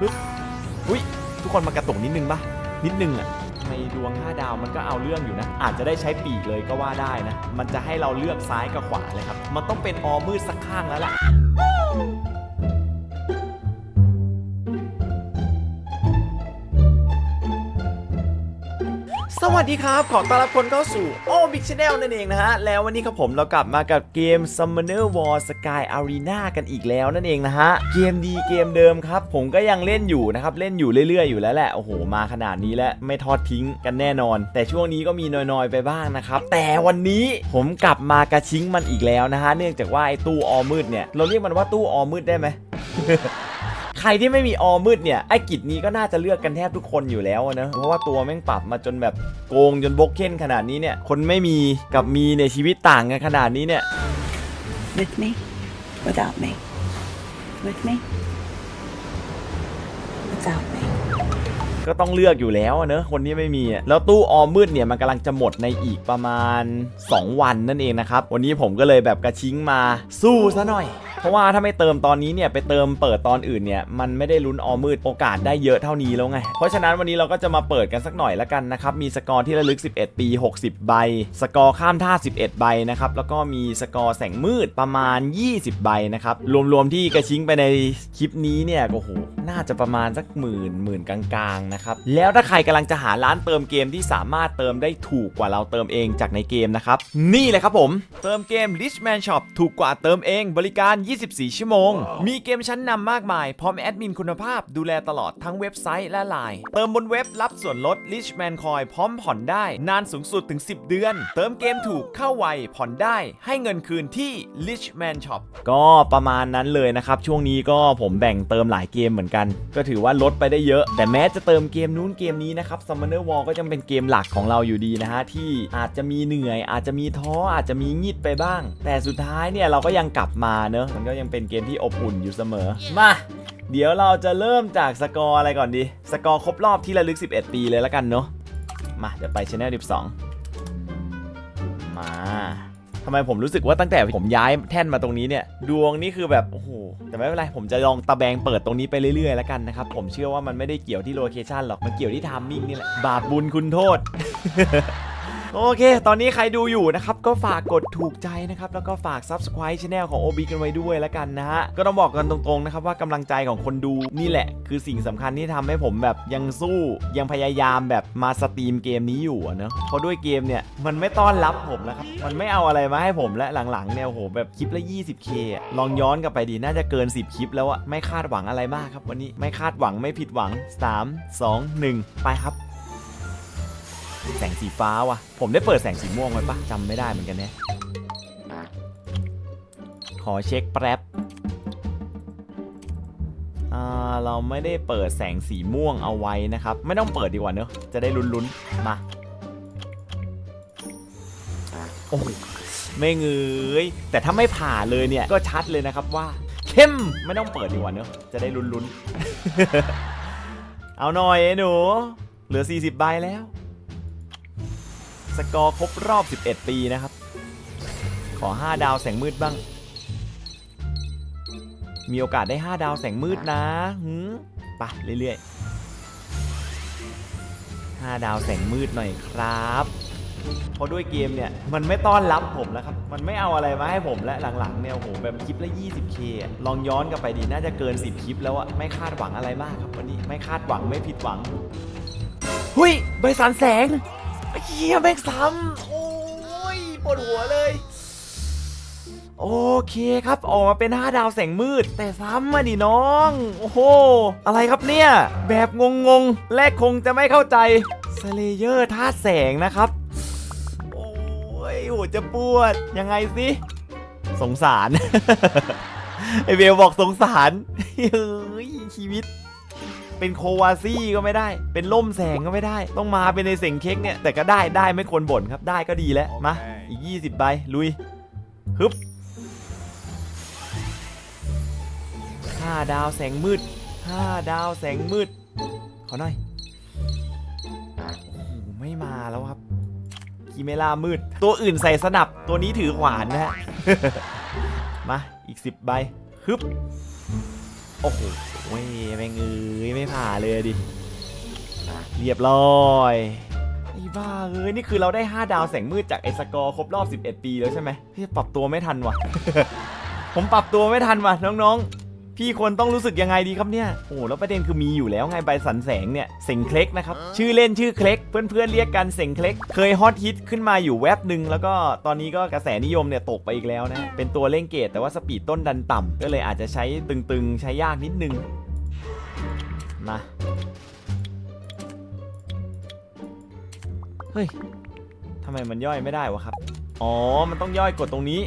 ปึ๊บอุ้ยทุกคนมากระตุกนิดนึงปะนิดนึงอะในดวง 5 ดาวมันก็เอาเรื่องอยู่นะ อาจจะได้ใช้ปีกเลยก็ว่าได้นะ มันจะให้เราเลือกซ้ายกับขวาเลยครับ มันต้องเป็นออมืดสักข้างแล้วล่ะ วัสดีครับ ขอต้อนรับคนเข้าสู่โอ้บิ c ช n แนลนั่นเองนะฮะ แล้ววันนี้ครับผมเรากลับมากับเกม Summoner War Sky Arena กันอีกแล้วนั่นเองนะฮะ เกมดีเกมเดิมครับ ผมก็ยังเล่นอยู่นะครับ เล่นอยู่เรื่อยๆ อยู่แล้วแหละ โอ้โห มาขนาดนี้แล้วไม่ทอดทิ้งกันแน่นอน แต่ช่วงนี้ก็มีน้อยๆ ไปบ้างนะครับ แต่วันนี้ผมกลับมากระชิงมันอีกแล้วนะฮะ เนื่องจากว่าไอ้ตู้ออมืดเนี่ย เราเรียกมันว่าตู้ออมืดได้ไหม รที่ไม่มีออมืดเนี่ยไอ้กิจนี้ก็น่าจะเลือกกันแทบทุกคนอยู่แล้วอะนะเพราะว่าตัวแม่งปรับมาจนแบบโกงจนบกเค้นขนาดนี้เนี่ยคนไม่มีกับมีในยชีวิตต่างกันขนาดนี้เนี่ย With me, without me. With me, without me. ก็ต้องเลือกอยู่แล้วอะเนอะคนที่ไม่มีอะแล้วตู้ออมมืดเนี่ยมันกำลังจะหมดในอีกประมาณ 2 วันนั่นเองนะครับ วันนี้ผมก็เลยแบบกระชิงมาสู้ซะหน่อยเพ ราะว่าถ้าไม่เติมตอนนี้เนี่ยไปเติมเปิดตอนอื่นเนี่ยมันไม่ได้ลุ้นออมมืดโอกาสได้เยอะเท่านี้แล้วไง เพราะฉะนั้นวันนี้เราก็จะมาเปิดกันสักหน่อยละกันนะครับ มีสกอร์ที่ระลึก 11 ปี 60 ใบ สกอร์ข้ามท่า 11 ใบนะครับ แล้วก็มีสกอร์แสงมืดประมาณ 20 ใบนะครับ รวมๆที่กระชิงไปในคลิปนี้เนี่ยโอ้โหน่าจะประมาณสักหมื่นหมื่นกลางๆนะครับ แล้วถ้าใครกำลังจะหาร้านเติมเกมที่สามารถเติมได้ถูกกว่าเราเติมเองจากในเกมนะครับ นี่เลยครับผม เติมเกม Richman Shop ถูกกว่าเติมเองบริการ24 ชั่วโมง มีเกมชั้นนำมากมาย พร้อมแอดมินคุณภาพดูแลตลอดทั้งเว็บไซต์และไลน์เติมบนเว็บรับส่วนลด Richman Coin พร้อมผ่อนได้ นานสูงสุดถึง 10 เดือน เติมเกมถูกเข้าไวผ่อนได้ ให้เงินคืนที่ Richman Shop ก็ประมาณนั้นเลยนะครับ ช่วงนี้ก็ผมแบ่งเติมหลายเกมเหมือนกัน ก็ถือว่าลดไปได้เยอะ แต่แม้จะเติมเกมนู้นเกมนี้นะครับ Summoner War ก็ยังเป็นเกมหลักของเราอยู่ดีนะฮะที่อาจจะมีเหนื่อย อาจจะมีท้ออาจจะมีงิดไปบ้าง แต่สุดท้ายเนี่ยเราก็ยังกลับมาเนอะมันก็ยังเป็นเกมที่อบอุ่นอยู่เสมอ มา เดี๋ยวเราจะเริ่มจากสกอร์อะไรก่อนดี สกอร์ครบรอบที่ระลึก 11 ปีเลยแล้วกันเนอะมาเดี๋ยวไป Channel 12 มาทำไมผมรู้สึกว่าตั้งแต่ผมย้ายแท่นมาตรงนี้เนี่ย ดวงนี่คือแบบ โอ้โห แต่ไม่เป็นไร ผมจะลองตะแบงเปิดตรงนี้ไปเรื่อยๆแล้วกันนะครับ ผมเชื่อว่ามันไม่ได้เกี่ยวที่โลเคชันหรอก มันเกี่ยวที่ทามมิ่งนี่แหละ บาปบุญคุณโทษ โอเค ตอนนี้ใครดูอยู่นะครับ ก็ฝากกดถูกใจนะครับ แล้วก็ฝาก Subscribe Channel ของ OB กันไว้ด้วยแล้วกันนะฮะ ก็ต้องบอกกันตรงๆนะครับว่ากำลังใจของคนดูนี่แหละ คือสิ่งสำคัญที่ทำให้ผมแบบยังสู้ยังพยายามแบบมาสตรีมเกมนี้อยู่เนอะเพราะด้วยเกมเนี่ยมันไม่ต้อนรับผมแล้วครับมันไม่เอาอะไรมาให้ผมและหลังๆเนี่ยโหแบบคลิปละ 20k ลองย้อนกลับไปดีน่าจะเกิน 10 คลิปแล้วอะไม่คาดหวังอะไรมากครับวันนี้ไม่คาดหวังไม่ผิดหวัง 3 2 1 ไปครับ แสงสีฟ้าว่ะผมได้เปิดแสงสีม่วงไว้ปะจำไม่ได้เหมือนกันเนี่ยขอเช็คแป๊บอ่าเราไม่ได้เปิดแสงสีม่วงเอาไว้นะครับ ไม่ต้องเปิดดีกว่าเนอะจะได้ลุ้นๆมาโอ้ยไม่เงยแต่ถ้าไม่ผ่าเลยเนี่ยก็ชัดเลยนะครับว่า เข้มไม่ต้องเปิดดีกว่าเนอะจะได้ลุ้นๆเอาหน่อยไอ้หนูเหลือ 40ใบแล้ว สกอร์ครบรอบ 11 ปีนะครับ ขอ 5 ดาวแสงมืดบ้าง มีโอกาสได้ 5 ดาวแสงมืดนะหืมไปเรื่อยๆ 5 ดาวแสงมืดหน่อยครับเพราะด้วยเกมเนี่ย มันไม่ต้อนรับผมแล้วครับ มันไม่เอาอะไรมาให้ผมและหลังๆเนี่ยโอ้โหแบบคลิปละ 20k ลองย้อนกลับไปดีน่าจะเกิน 10 คลิปแล้วอะไม่คาดหวังอะไรมากครับวันนี้ไม่คาดหวังไม่ผิดหวัง หุยใบสารแสง เฮียแม่งซ้ำโอ้ยปวดหัวเลย โอเคครับออกมาเป็น 5 ดาวแสงมืด แต่ซ้ำมาดิน้อง โอ้โห อะไรครับเนี่ย แบบงงๆแรกคงจะไม่เข้าใจสเลเยอร์ธาตุแสงนะครับ โอ้ยหัวจะปวด ยังไงสิ สงสาร ไอเบลบอกสงสารเฮ้ยชีวิต เป็นโควาซี่ก็ไม่ได้ เป็นล่มแสงก็ไม่ได้ ต้องมาเป็นในเสงเค้กเนี่ย แต่ก็ได้ได้ไม่ควรบ่นครับ ได้ก็ดีแล้ว มา อีก 20 ใบ ลุย ฮึบห้าดาวแสงมืดห้าดาวแสงมืด ขอหน่อยโอ้โหไม่มาแล้วครับคีเมล่ามืด ตัวอื่นใส่สนับ ตัวนี้ถือขวานนะฮะ มา อีก 10 ใบ ฮึบ โอ้โหไม่แม่งเอ้ยไม่ผ่าเลยดิเรียบร้อยไอ้บ้าเอ้ยนี่คือเราได้ 5 ดาวแสงมืดจากไอสกอร์ครบรอบ 11 ปีแล้วใช่ไหมพี่ปรับตัวไม่ทันว่ะ ผมปรับตัวไม่ทันว่ะน้องๆ พี่คนต้องรู้สึกยังไงดีครับเนี่ย โอ้โหแล้วประเด็นคือมีอยู่แล้วไงใบสันแสงเนี่ย เสงเคล็กนะครับ ชื่อเล่นชื่อเคล็ก เพื่อนๆเรียกกันเสงเคล็ก เคยฮอตฮิตขึ้นมาอยู่แวบหนึ่งแล้วก็ตอนนี้ก็กระแสนิยมเนี่ยตกไปอีกแล้วนะ เป็นตัวเล่งเกตแต่ว่าสปีดต้นดันต่ำก็เลยอาจจะใช้ตึงๆ ใช้ยากนิดนึงมาเฮ้ยทำไมมันย่อยไม่ได้วะครับ อ๋อ มันต้องย่อยกดตรงนี้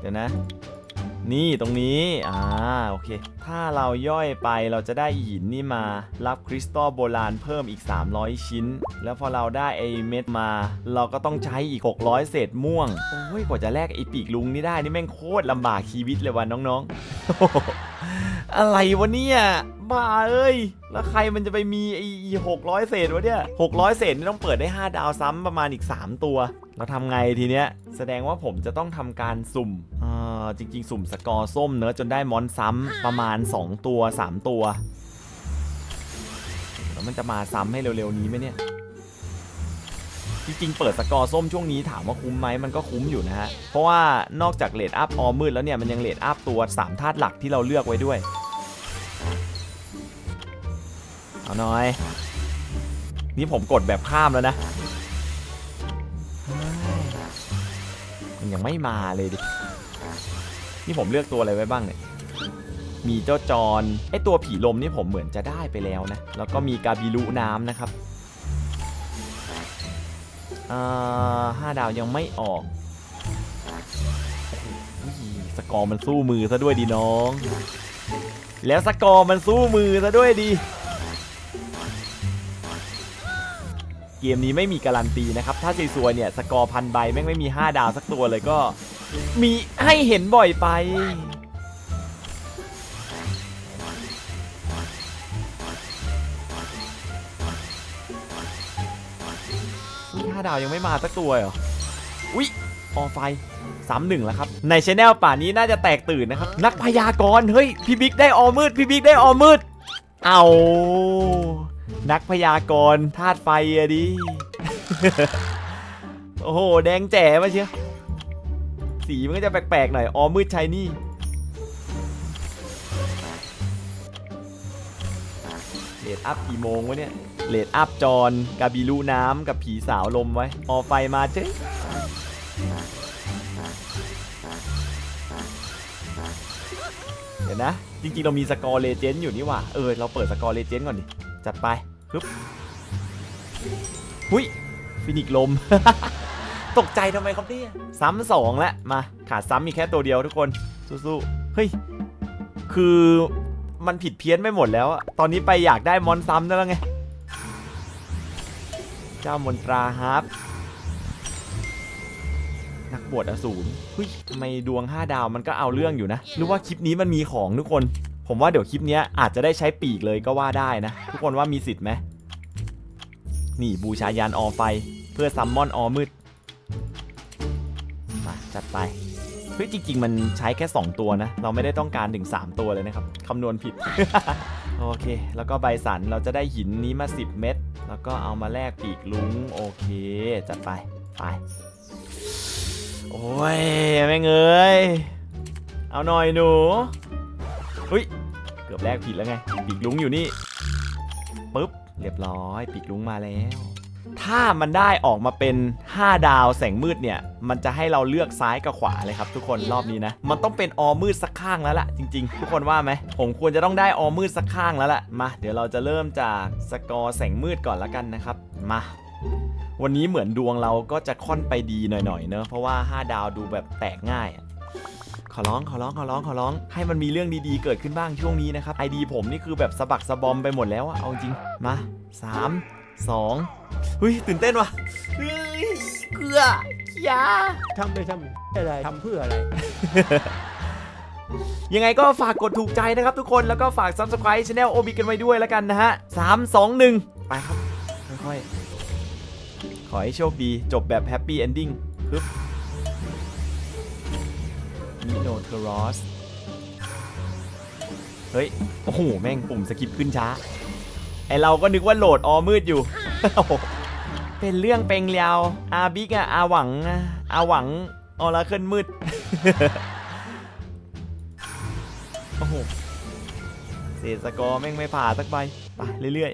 เดี๋ยวนะ นี่ตรงนี้อ่าโอเค ถ้าเราย่อยไปเราจะได้หินนี่มา รับคริสตัลโบราณเพิ่มอีก 300 ชิ้น แล้วพอเราได้ไอเม็ดมา เราก็ต้องใช้อีก 600 เศษม่วง โอ้ยกว่าจะแลกไอปีกลุงนี่ได้นี่แม่งโคตรลำบากชีวิตเลยวะน้องๆ อะไรวะเนี่ยบ้าเอ้ย แล้วใครมันจะไปมีไอ้หกร้อยเศษวะเนี่ยหกร้อยเศษนี่ต้องเปิดได้ 5 ดาวซ้ำประมาณอีก 3 ตัว เราทำไงทีเนี้ย แสดงว่าผมจะต้องทำการสุ่ม อ่า จริง ๆ สุ่มสกอร์ส้มเนอะจนได้มอนซ้ำประมาณ 2 ตัว 3 ตัวแล้วมันจะมาซ้ำให้เร็วๆนี้ไหมเนี่ย จริง ๆ เปิดสกอร์ส้มช่วงนี้ถามว่าคุ้มไหมมันก็คุ้มอยู่นะฮะ เพราะว่านอกจากเลดอัพออมืดแล้วเนี่ย มันยังเลดอัพตัว 3 ธาตุหลักที่เราเลือกไว้ด้วย เอาหน่อย นี่ผมกดแบบข้ามแล้วนะเฮ้ยมันยังไม่มาเลยดิ นี่ผมเลือกตัวอะไรไว้บ้างเนี่ย มีเจ้าจอนไอตัวผีลมนี่ผมเหมือนจะได้ไปแล้วนะ แล้วก็มีกาบิลุน้ำนะครับอ่าห้าดาวยังไม่ออกสกอร์มันสู้มือซะด้วยดีน้อง แล้วสกอร์มันสู้มือซะด้วยดี เกมนี้ไม่มีการันตีนะครับ ถ้าซวยๆเนี่ย สกอร์พันใบแม่งไม่มี 5 ดาวสักตัวเลยก็ มีให้เห็นบ่อยไปอุ้ยห้าดาวยังไม่มาสักตัวเหรอ อุ้ยออไฟสามหนึ่งแล้วครับ ในชแนลป่านี้น่าจะแตกตื่นนะครับ นักพยากรณ์เฮ้ย พี่บิ๊กได้ออมืด พี่บิ๊กได้ออมืด เอา นักพยากรณ์ธาตุไฟอะดิ โอ้โห แดงแจ๋มาเชียว สีมันก็จะแปลกๆหน่อยออมืดชายนี่เลดอัพกี่โมงวะเนี่ยเลดอัพจอนกาบิลูน้ำกับผีสาวลมไว้ออไฟมาเจ๊เดี๋ยวนะ จริงๆ เรามีสกอร์เลเจนด์อยู่นี่หว่าเออ เราเปิดสกอร์เลเจนด์ก่อนดิ จัดไปปึ๊บหุยฟินิกลม ตกใจทำไมครับเนี่ยซ้ำสองแล้วมาขาดซ้ำมีแค่ตัวเดียวทุกคนสู้ๆเฮ้ยคือมันผิดเพี้ยนไม่หมดแล้วอะตอนนี้ไปอยากได้มอนซ้ำแล้วไง เจ้ามนตราฮาร์ปนักบวชอสูรเฮ้ยทำไมดวง 5 ดาวมันก็เอาเรื่องอยู่นะ หรือว่าคลิปนี้มันมีของทุกคน ผมว่าเดี๋ยวคลิปนี้อาจจะได้ใช้ปีกเลยก็ว่าได้นะ ทุกคนว่ามีสิทธิ์ไหมนี่บูชายันออไฟ เพื่อซัมมอนออมืด จัดไปเฮ้ยจริง ๆ มันใช้แค่ 2 ตัวนะ เราไม่ได้ต้องการถึง 3 ตัวเลยนะครับคำนวณผิด โอเค แล้วก็ใบสันเราจะได้หินนี้มา 10 เม็ดแล้วก็เอามาแลกปีกลุงโอเค จัดไปไป โอ้ยแม่งเอ้ยเอาหน่อยหนูเฮ้ยเกือบแลกผิดแล้วไงปีกลุงอยู่นี่ปุ๊บเรียบร้อยปีกลุงมาแล้ว ถ้ามันได้ออกมาเป็น 5 ดาวแสงมืดเนี่ย มันจะให้เราเลือกซ้ายกับขวาเลยครับทุกคนรอบนี้นะ มันต้องเป็นออมืดสักข้างแล้วล่ะ จริง ๆ ทุกคนว่าไหมผมควรจะต้องได้ออมืดสักข้างแล้วล่ะมา เดี๋ยวเราจะเริ่มจากสกอร์แสงมืดก่อนละกันนะครับ มาวันนี้เหมือนดวงเราก็จะค่อนไปดีหน่อยๆเนอะเพราะว่า 5 ดาวดูแบบแตกง่ายอะขอร้องขอร้องขอร้องขอร้อง ให้มันมีเรื่องดีๆเกิดขึ้นบ้างช่วงนี้นะครับไอดีผมนี่คือแบบสะบักสะบอมไปหมดแล้วอะเอาจริงมาสามสอง เฮ้ยตื่นเต้นว่ะเฮ้ยเกลือยาทำไปทำอะไรทำเพื่ออะไร ยังไงก็ฝากกดถูกใจนะครับทุกคนแล้วก็ฝาก subscribe channel โอบิกันไว้ด้วยแล้วกันนะฮะสามสองหนึ่งไปครับค่อยๆ ขอให้โชคดีจบแบบแฮปปี้เอนดิ้งปึ๊บมิโนเทอรอสเฮ้ย โอ้โห แม่งปุ่มสกิปขึ้นช้า ไอเราก็นึกว่าโหลดออมืดอยู่โอ้โห เป็นเรื่องเป็งเลียวอาบิ๊กอะอาหวังอะอาหวังออราเคิลมืด โอ้โหเศษสกอร์แม่งไม่ผ่าสักใบไปเรื่อย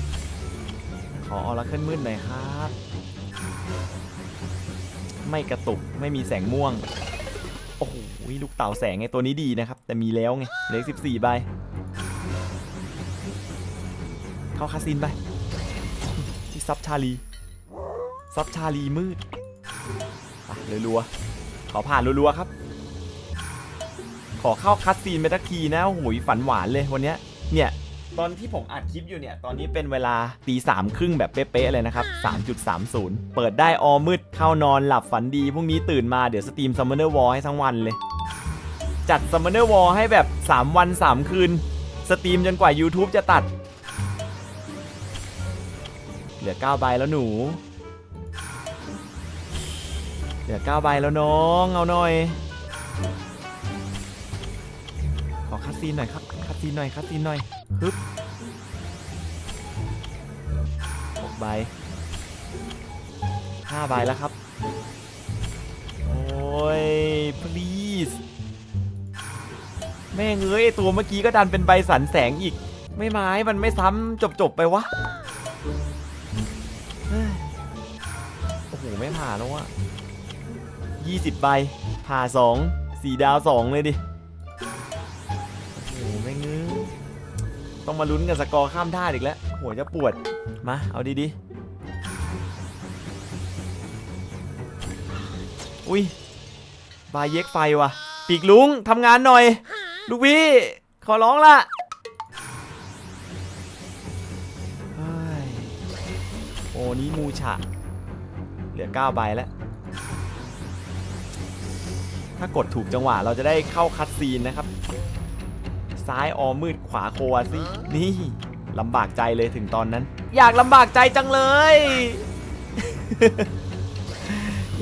ๆ ขอออราเคิลมืดหน่อยครับ ไม่กระตุกไม่มีแสงม่วง โอ้โหลูกเต่าแสงไงตัวนี้ดีนะครับ แต่มีแล้วไงเหล็ก14ใบ เข้าคาสินไป ซับชาลีซับชาลีมืดไปรัวๆขอผ่านรัวๆครับ ขอเข้าคัสซีนไปทักทีนะโอ้โหฝันหวานเลยวันเนี้ยเนี่ยตอนที่ผมอัดคลิปอยู่เนี่ย ตอนนี้เป็นเวลาตีสามครึ่งแบบเป๊ะๆเลยนะครับ 3.30 เปิดได้ออมืด เข้านอนหลับฝันดี พรุ่งนี้ตื่นมาเดี๋ยวสตรีม Summoner War ให้ทั้งวันเลย จัด Summoner War ให้แบบ 3 วัน 3 คืน สตรีมจนกว่า YouTube จะตัด ลือ9ใบแล้วหนู เหลือ9ใบแล้วน้อง เอาหน่อย ขอคัดซีนหน่อยครับ คัดซีนหน่อย คัดซีนหน่อยฮึบหกใบห้าใบแล้วครับ โอ้ย please แม่งเอ้ยตัวเมื่อกี้ก็ดันเป็นใบสันแสงอีก ไม่ไม้มันไม่ซ้ำจบๆไปวะาแล้วอะยี่สิบใบ ผ่าสองสีดาวสองเลยดิ โอ้โหแม่งเอ้ยต้องมาลุ้นกับสกอร์ข้ามท่าอีกแล้ว หัวจะปวด มา เอาดีๆ อุ้ย บายเย็กไฟว่ะ ปีกลุงทำงานหน่อย ลูกพี่ ขอร้องละโอ้นี้มูฉะ เหลือ9ใบแล้ว ถ้ากดถูกจังหวะเราจะได้เข้าคัดซีนนะครับ ซ้ายออมืดขวาโควาซี่นี่ลำบากใจเลยถึงตอนนั้น อยากลำบากใจจังเลย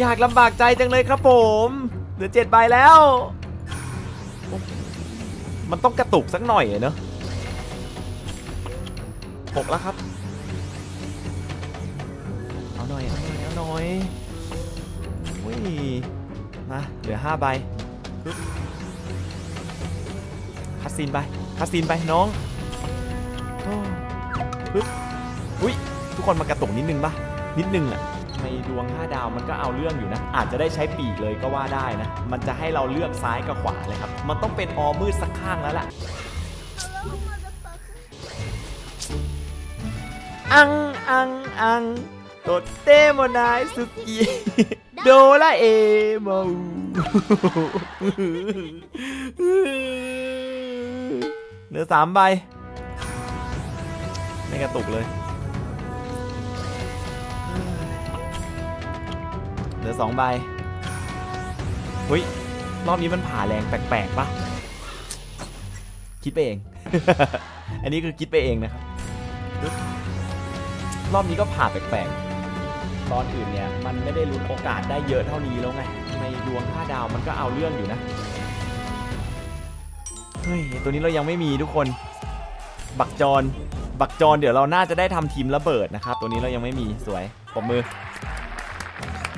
อยากลำบากใจจังเลยครับผม เหลือเจ็ดใบแล้วโอ้มันต้องกระตุกสักหน่อยอะเนอะหกแล้วครับ น่อยอุ้ยมาเหลือห้าใบคัสซีนไปคัสซีนไปน้องอ้ปึ๊บอุ้ยทุกคนมากระตุกนิดนึงปะนิดนึงอะในดวง 5 ดาวมันก็เอาเรื่องอยู่นะ อาจจะได้ใช้ปีกเลยก็ว่าได้นะ มันจะให้เราเลือกซ้ายกับขวาเลยครับ มันต้องเป็นออมืดสักข้างแล้วล่ะ อัง อัง อัง โตเตโมนายสุกิโดราเอโมเหลือสามใบ ไม่กระตุกเลย เหลือสองใบเฮ้ย รอบนี้มันผ่าแรงแปลกๆปะคิดไปเอง อันนี้คือคิดไปเองนะครับปึ๊บรอบนี้ก็ผ่าแปลกๆ ตอนอื่นเนี่ยมันไม่ได้ลุ้นโอกาสได้เยอะเท่านี้แล้วไง ในดวง5ดาวมันก็เอาเรื่องอยู่นะ เฮ้ย ตัวนี้เรายังไม่มีทุกคน บักจร บักจรเดี๋ยวเราน่าจะได้ทำทีมระเบิดนะครับ ตัวนี้เรายังไม่มีสวยปรบมือ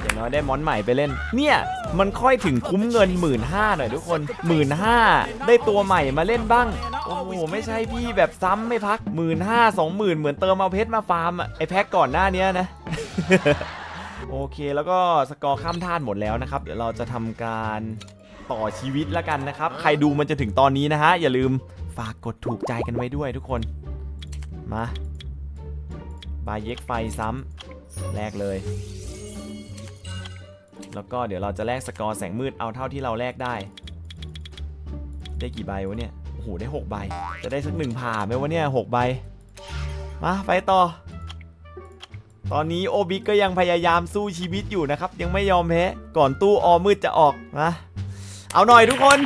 อย่างน้อยได้มอนใหม่ไปเล่น เนี่ย มันค่อยถึงคุ้มเงิน1 5ื่นห้าหน่อยทุกคน1 5ื่นห้าได้ตัวใหม่มาเล่นบ้าง โอ้โห ไม่ใช่พี่แบบซ้ำไม่พัก1 5ื่นห้าสองหมื่นเหมือนเติมเอาเพชรมาฟาร์มอะไอแพ็กก่อนหน้าเนี้ยนะ โอเคแล้วก็สกอร์ข้ามท่านหมดแล้วนะครับ เดี๋ยวเราจะทำการต่อชีวิตแล้วกันนะครับ ใครดูมันจะถึงตอนนี้นะฮะ อย่าลืมฝากกดถูกใจกันไว้ด้วยทุกคน มา บายเย็กไฟซ้ำแลกเลย แล้วก็เดี๋ยวเราจะแลกสกอร์แสงมืดเอาเท่าที่เราแลกได้ ได้กี่ใบวะเนี่ย โอ้โห ได้ 6 ใบ จะได้สักหนึ่งผ่าไหมวะเนี่ยหกใบ มา ไปต่อ ตอนนี้โอบิกก็ยังพยายามสู้ชีวิตอยู่นะครับ ยังไม่ยอมแพ้ก่อนตู้ออมืดจะออกนะเอาหน่อยทุกคน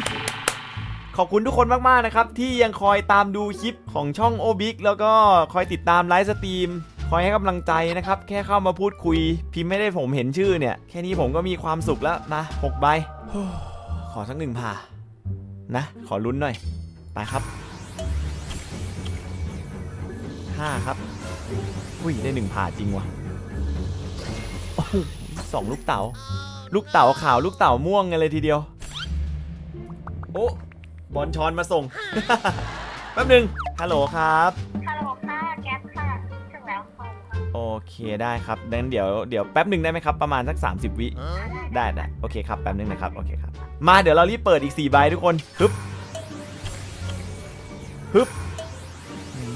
ขอบคุณทุกคนมากๆนะครับ ที่ยังคอยตามดูคลิปของช่องโอบิกแล้วก็คอยติดตามไลฟ์สตรีมคอยให้กำลังใจนะครับ แค่เข้ามาพูดคุย พิมพ์ไม่ได้ผมเห็นชื่อเนี่ย แค่นี้ผมก็มีความสุขแล้วนะหกใบขอสักหนึ่งผ่านะ ขอลุ้นหน่อย ไปครับห้าครับ อุ้ยได้หนึ่งผ่าจริงว่ะโอ้โหสองลูกเต๋าลูกเต๋าขาวลูกเต๋าม่วงกันเลยทีเดียว โอ้บอลชอนมาส่ง แป๊บหนึ่งฮัลโหลครับ ฮัลโหลค่ะแก๊ปค่ะถึงแล้วค่ะโอเคได้ครับดังนั้นเดี๋ยวเดี๋ยวแป๊บหนึ่งได้ไหมครับ ประมาณสัก 30 วิ ได้ได้โอเคครับ แป๊บหนึ่งนะครับ โอเคครับ มาเดี๋ยวเรารีบเปิดอีก4ใบทุกคนฮึบฮึบเฮ้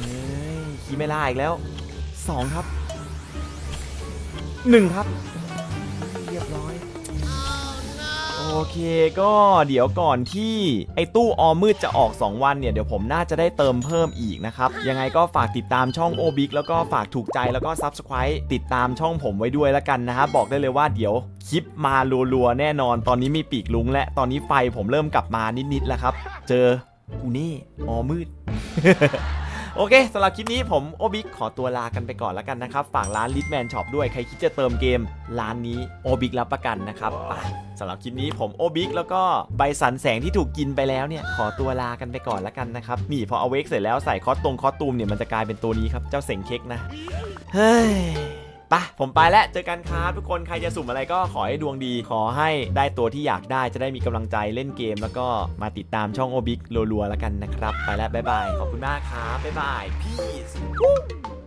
ยคีไม่ล่าอีกแล้ว 2 ครับ 1 ครับ เรียบร้อย โอเคก็เดี๋ยวก่อนที่ไอ้ตู้ออมมืดจะออก 2 วันเนี่ย เดี๋ยวผมน่าจะได้เติมเพิ่มอีกนะครับ ยังไงก็ฝากติดตามช่องโอบิกแล้วก็ฝากถูกใจแล้วก็ Subscribe ติดตามช่องผมไว้ด้วยแล้วกันนะครับบอกได้เลยว่าเดี๋ยวคลิปมารัวๆแน่นอน ตอนนี้มีปีกลุงและตอนนี้ไฟผมเริ่มกลับมานิดๆแล้วครับ เจอกูนี่ออมืด โอเคสำหรับคลิปนี้ผมโอบิกขอตัวลากันไปก่อนแล้วกันนะครับ ฝากร้าน Litman Shop ด้วยใครคิดจะเติมเกมร้านนี้โอบิกรับประกันนะครับไปสำหรับคลิปนี้ผมโอบิกแล้วก็ใบสันแสงที่ถูกกินไปแล้วเนี่ยขอตัวลากันไปก่อนแล้วกันนะครับนี่พอเอาเวกเสร็จแล้วใส่คอสตรงคอสตูมเนี่ยมันจะกลายเป็นตัวนี้ครับเจ้าเสงเค้กนะเฮ้ย ไปผมไปแล้วเจอกันครับทุกคนใครจะสุ่มอะไรก็ขอให้ดวงดี ขอให้ได้ตัวที่อยากได้จะได้มีกำลังใจเล่นเกม แล้วก็มาติดตามช่องโอบิกรัวๆแล้วกันนะครับ ไปแล้วบ๊ายบายขอบคุณมากครับบ๊ายบายพี่